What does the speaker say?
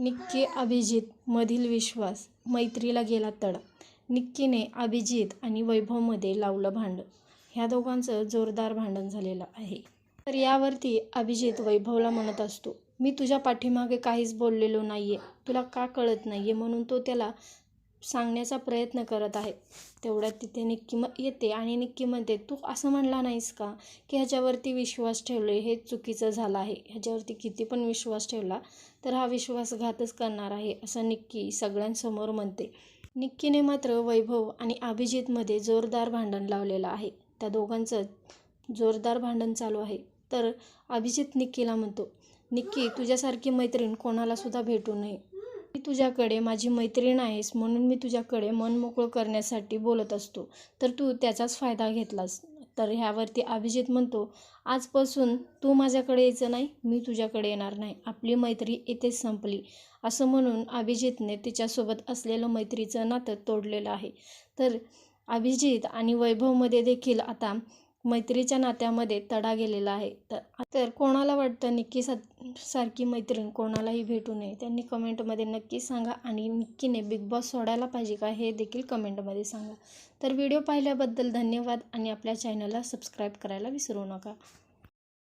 निक्की अभिजितमधील विश्वास मैत्रीला गेला तडा. निक्कीने अभिजित आणि वैभवमध्ये लावलं भांडण ह्या दोघांचं जोरदार भांडण झालेलं आहे. तर यावरती अभिजित वैभवला म्हणत असतो मी तुझ्या पाठीमागे काहीच बोललेलो नाही आहे तुला का कळत नाही आहे म्हणून तो त्याला सांगण्याचा प्रयत्न करत आहे. तेवढ्यात तिथे निक्की म येते आणि निक्की म्हणते तू असं म्हणला नाहीस का की ह्याच्यावरती विश्वास ठेवले हे चुकीचं झालं आहे. ह्याच्यावरती किती पण विश्वास ठेवला तर हा विश्वासघातच करणार आहे असं निक्की सगळ्यांसमोर म्हणते. निक्कीने मात्र वैभव आणि अभिजितमध्ये जोरदार भांडण लावलेलं आहे. त्या दोघांचं जोरदार भांडण चालू आहे. तर अभिजित निक्कीला म्हणतो निक्की तुझ्यासारखी मैत्रीण कोणालासुद्धा भेटू नये. मी तुझ्याकडे माझी मैत्रीण आहेस म्हणून मी तुझ्याकडे मन मोकळं करण्यासाठी बोलत असतो. तर तू त्याचाच फायदा घेतलास. तर ह्यावरती अभिजित म्हणतो आजपासून तू माझ्याकडे यायचं नाही मी तुझ्याकडे येणार नाही. आपली मैत्री इथेच संपली. असं म्हणून अभिजितने तिच्यासोबत असलेलं मैत्रीचं नातं तोडलेलं आहे. तर अभिजित आणि वैभवमध्ये देखील आता मैत्रीच्या नात्यामध्ये तडा गेलेला आहे. तर तर कोणाला वाटतं निक्की सा सारखी मैत्रीण कोणालाही भेटू नये? त्यांनी कमेंटमध्ये नक्की सांगा आणि निक्कीने बिग बॉस सोडायला पाहिजे का हे देखील कमेंटमध्ये सांगा. तर व्हिडिओ पाहिल्याबद्दल धन्यवाद आणि आपल्या चॅनलला सबस्क्राईब करायला विसरू नका.